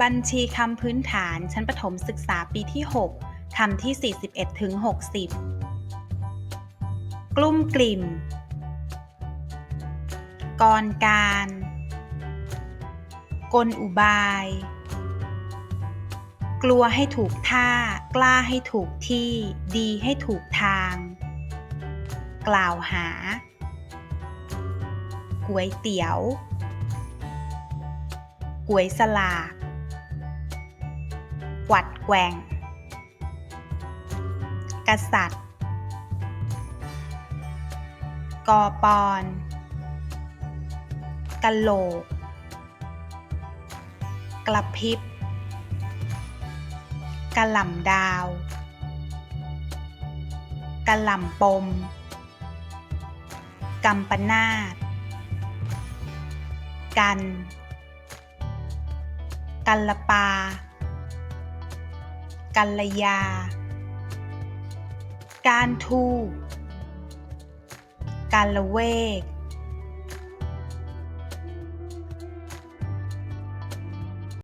บัญชีคำพื้นฐานชั้นประถมศึกษาปีที่ 6 คำที่ 41ถึง60 กลุ่มกลิ่ม กรการ กลอุบาย กลัวให้ถูกท่า กล้าให้ถูกที่ ดีให้ถูกทาง กล่าวหาก๋วยเตี๋ยวก๋วยสลาก กวัดแกว่งกษัตริย์ กอปอนกะโหลก กระพริบกะหล่ำดาวกะหล่ำปมกำปนาตกันกัลละปา กัลยา การทูกการละเวก